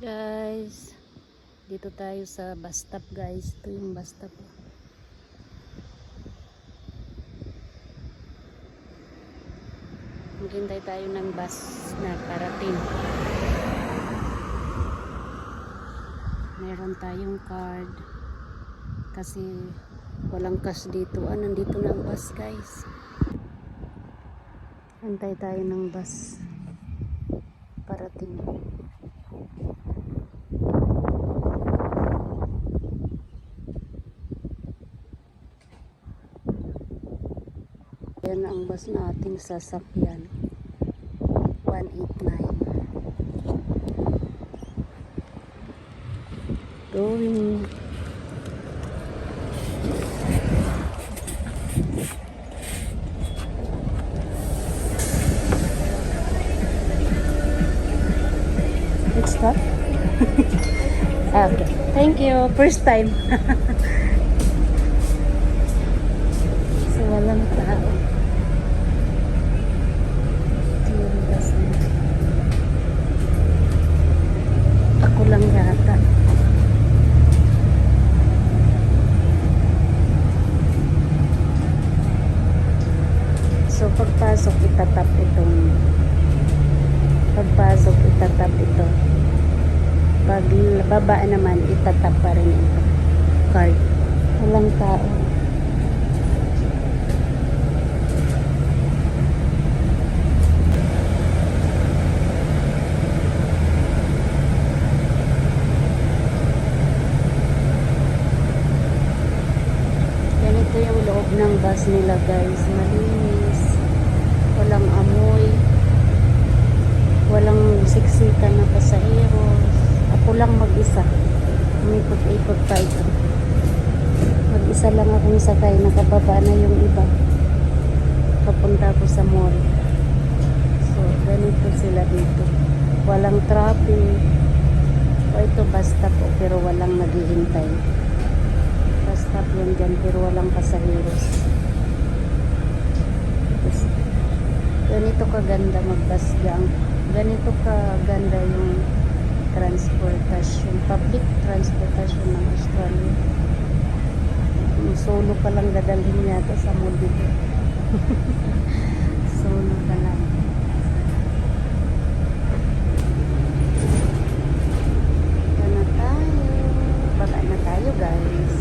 guys. Dito tayo sa bus stop guys. Ito yung bus stop. Maghintay tayo ng bus na parating. Meron tayong card. Kasi walang cash dito. Ah, nandito na ang bus guys. Antay tayo ng bus. Parating. Yan ang bus na ating sasakyan. 189. Going. Next stop? okay. Thank you. First time. so, walang Ako lang yata. So, pagpasok, itatap itong pagpasok, itatap ito. Pag baba naman, itatap pa rin ito. Card. Walang tao. Ganito yung loob ng bus nila guys. Malinis. Walang amoy. Walang siksikan na pasahero. Ako lang mag-isa. Umikot-ikot pa ito. Mag-isa lang akong sakay. Nakababa na yung iba. Papunta ko sa mall. So, ganito sila dito. Walang traffic. O ito basta po pero walang naghihintay. Stop yan dyan pero walang pasaheros. Ganito kaganda magbus gang. Ganito kaganda yung transportation, public transportation ng Australia. Solo ka lang dadalhin yata sa mall. solo ka lang. Ito na tayo. Baba na tayo guys.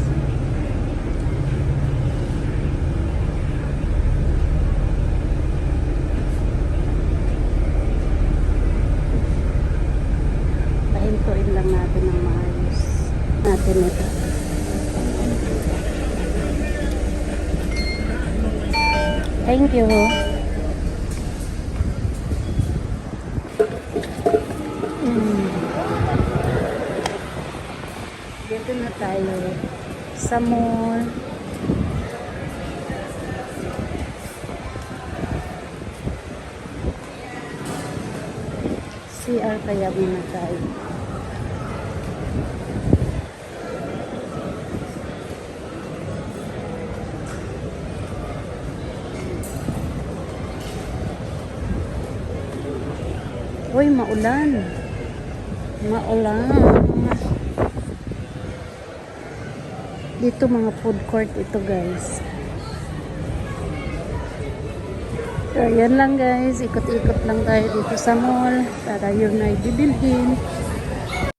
Pahintuin lang natin ng maayos. Natin ito. Thank you. Mm. dito na tayo. Sa mall. CR kaya muna tayo Uy, maulan. Maulan. Dito mga food court ito guys. So, yan lang guys. Ikot-ikot lang tayo dito sa mall para yun ay bibilhin.